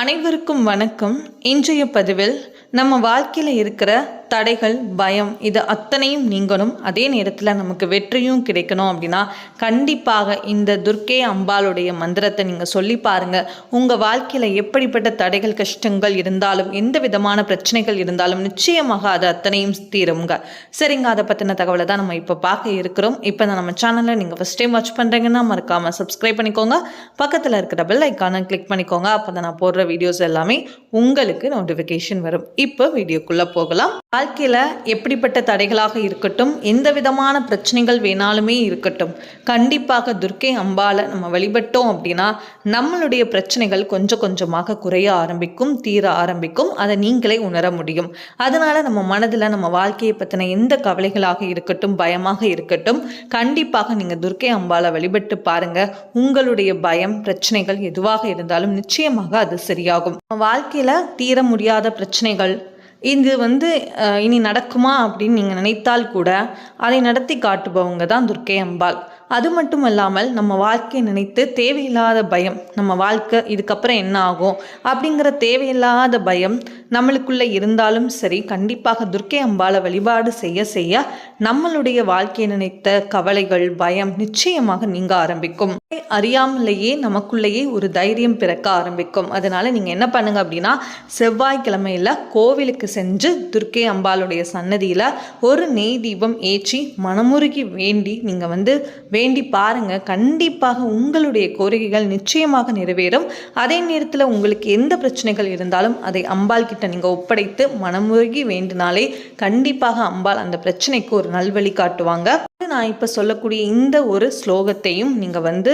அனைவருக்கும் வணக்கம். இன்றைய பதிவில் நம்ம வாழ்க்கையில் இருக்கிற தடைகள் பயம் இது அத்தனையும் நீங்கணும். அதே நேரத்தில் நமக்கு வெற்றியும் கிடைக்கணும் அப்படின்னா கண்டிப்பாக இந்த துர்க்கே அம்பாளுடைய மந்திரத்தை நீங்கள் சொல்லி பாருங்கள் உங்கள் வாழ்க்கையில் எப்படிப்பட்ட தடைகள் கஷ்டங்கள் இருந்தாலும் எந்த விதமான பிரச்சனைகள் இருந்தாலும் நிச்சயமாக அது அத்தனையும் தீருங்க. சரிங்க அதை பற்றின தகவலை தான் நம்ம இப்போ பார்க்க இருக்கிறோம். இப்போ நம்ம சேனலில் நீங்கள் ஃபஸ்ட் டைம் வாட்ச் பண்ணுறீங்கன்னா மறக்காமல் சப்ஸ்கிரைப் பண்ணிக்கோங்க. பக்கத்தில் இருக்கிற பெல் ஐக்கானை கிளிக் பண்ணிக்கோங்க. அப்போ தான் நான் போடுற வீடியோஸ் எல்லாமே உங்களுக்கு நோட்டிஃபிகேஷன் வரும். இப்போ வீடியோக்குள்ளே போகலாம். வாழ்க்கையில் எப்படிப்பட்ட தடைகளாக இருக்கட்டும் எந்த விதமான பிரச்சனைகள் வேணாலுமே இருக்கட்டும் கண்டிப்பாக துர்க்கை அம்பாலை நம்ம வழிபட்டோம் அப்படின்னா நம்மளுடைய பிரச்சனைகள் கொஞ்சம் கொஞ்சமாக குறைய ஆரம்பிக்கும் தீர ஆரம்பிக்கும் அதை நீங்களே உணர முடியும். அதனால் நம்ம மனதில் நம்ம வாழ்க்கையை பற்றின எந்த கவலைகளாக இருக்கட்டும் பயமாக இருக்கட்டும் கண்டிப்பாக நீங்கள் துர்க்கை அம்பாலை வழிபட்டு பாருங்கள் உங்களுடைய பயம் பிரச்சனைகள் எதுவாக இருந்தாலும் நிச்சயமாக அது சரியாகும். வாழ்க்கையில் தீர முடியாத பிரச்சனைகள் இது வந்து அஹ், இனி நடக்குமா அப்படின்னு நீங்கள் நினைத்தால் கூட அதை நடத்தி காட்டுபவங்க தான் துர்க்கை அம்பாள். அது மட்டும் இல்லாமல் நம்ம வாழ்க்கையை நினைத்து தேவையில்லாத பயம் நம்ம வாழ்க்கை இதுக்கப்புறம் என்ன ஆகும்? அப்படிங்கிற தேவையில்லாத பயம் நம்மளுக்குள்ளே இருந்தாலும் சரி கண்டிப்பாக துர்க்கை அம்பாளை வழிபாடு செய்ய செய்ய நம்மளுடைய வாழ்க்கையை நினைத்த கவலைகள் பயம் நிச்சயமாக நீங்க ஆரம்பிக்கும். அறியாமலேயே நமக்குள்ளேயே ஒரு தைரியம் பிறக்க ஆரம்பிக்கும். அதனால நீங்க என்ன பண்ணுங்க அப்படின்னா செவ்வாய்க்கிழமையில கோவிலுக்கு சென்று துர்க்கை அம்பாளுடைய சன்னதியில ஒரு நெய் தீபம் ஏற்றி மனமுருகி வேண்டி நீங்க வந்து வேண்டி பாருங்க. கண்டிப்பாக உங்களுடைய கோரிக்கைகள் நிச்சயமாக நிறைவேறும். அதே நேரத்தில் உங்களுக்கு எந்த பிரச்சனைகள் இருந்தாலும் அதை அம்பாள் கிட்ட நீங்கள் ஒப்படைத்து மனமுருகி வேண்டினாலே கண்டிப்பாக அம்பாள் அந்த பிரச்சனைக்கு ஒரு நல்வழி காட்டுவாங்க. நான் இப்போ சொல்லக்கூடிய இந்த ஒரு ஸ்லோகத்தையும் நீங்கள் வந்து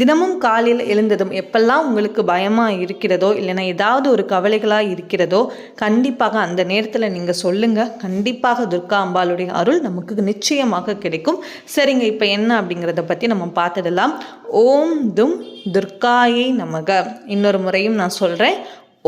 தினமும் காலையில் எழுந்ததும் எப்பெல்லாம் உங்களுக்கு பயமாக இருக்கிறதோ இல்லைன்னா ஏதாவது ஒரு கவலைகளாக இருக்கிறதோ கண்டிப்பாக அந்த நேரத்தில் நீங்கள் சொல்லுங்கள் கண்டிப்பாக துர்கா அம்பாளுடைய அருள் நமக்கு நிச்சயமாக கிடைக்கும். சரிங்க இப்போ என்ன அப்படிங்கிறத பற்றி நம்ம பார்த்துடலாம். ஓம் தும் துர்காயை நமக. இன்னொரு முறையும் நான் சொல்கிறேன்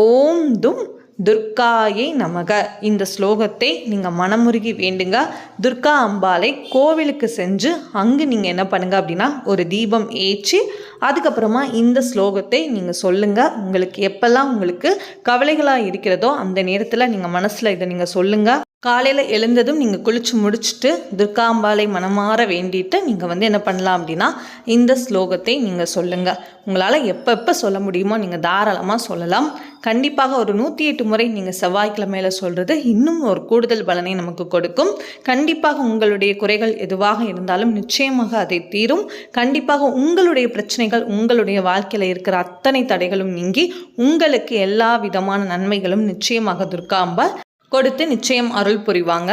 ஓம் தும் துர்காயை நமக. இந்த ஸ்லோகத்தை நீங்கள் மனமுருகி வேண்டுங்க. துர்கா அம்பாளை கோவிலுக்கு செஞ்சு அங்கு நீங்கள் என்ன பண்ணுங்க அப்படின்னா ஒரு தீபம் ஏற்றி அதுக்கப்புறமா இந்த ஸ்லோகத்தை நீங்கள் சொல்லுங்கள் உங்களுக்கு எப்பெல்லாம் உங்களுக்கு கவலைகளாக இருக்கிறதோ அந்த நேரத்தில் நீங்கள் மனசில் இதை நீங்கள் சொல்லுங்கள் காலையில் எழுந்ததும் நீங்கள் குளிச்சு முடிச்சுட்டு துர்காம்பாலை மனமாற வேண்டிட்டு நீங்கள் வந்து என்ன பண்ணலாம் அப்படின்னா இந்த ஸ்லோகத்தை நீங்கள் சொல்லுங்கள் உங்களால் எப்பப்போ சொல்ல முடியுமோ நீங்கள் தாராளமாக சொல்லலாம். கண்டிப்பாக ஒரு நூற்றி எட்டு முறை நீங்கள் செவ்வாய்க்கிழமையில் சொல்கிறது இன்னும் ஒரு கூடுதல் பலனை நமக்கு கொடுக்கும். கண்டிப்பாக உங்களுடைய குறைகள் எதுவாக இருந்தாலும் நிச்சயமாக அதை தீரும். கண்டிப்பாக உங்களுடைய பிரச்சனைகள் உங்களுடைய வாழ்க்கையில் இருக்கிற அத்தனை தடைகளும் நீங்கி உங்களுக்கு எல்லா விதமான நன்மைகளும் நிச்சயமாக துர்காம்பா கொடுத்து நிச்சயம் அருள் புரிவாங்க.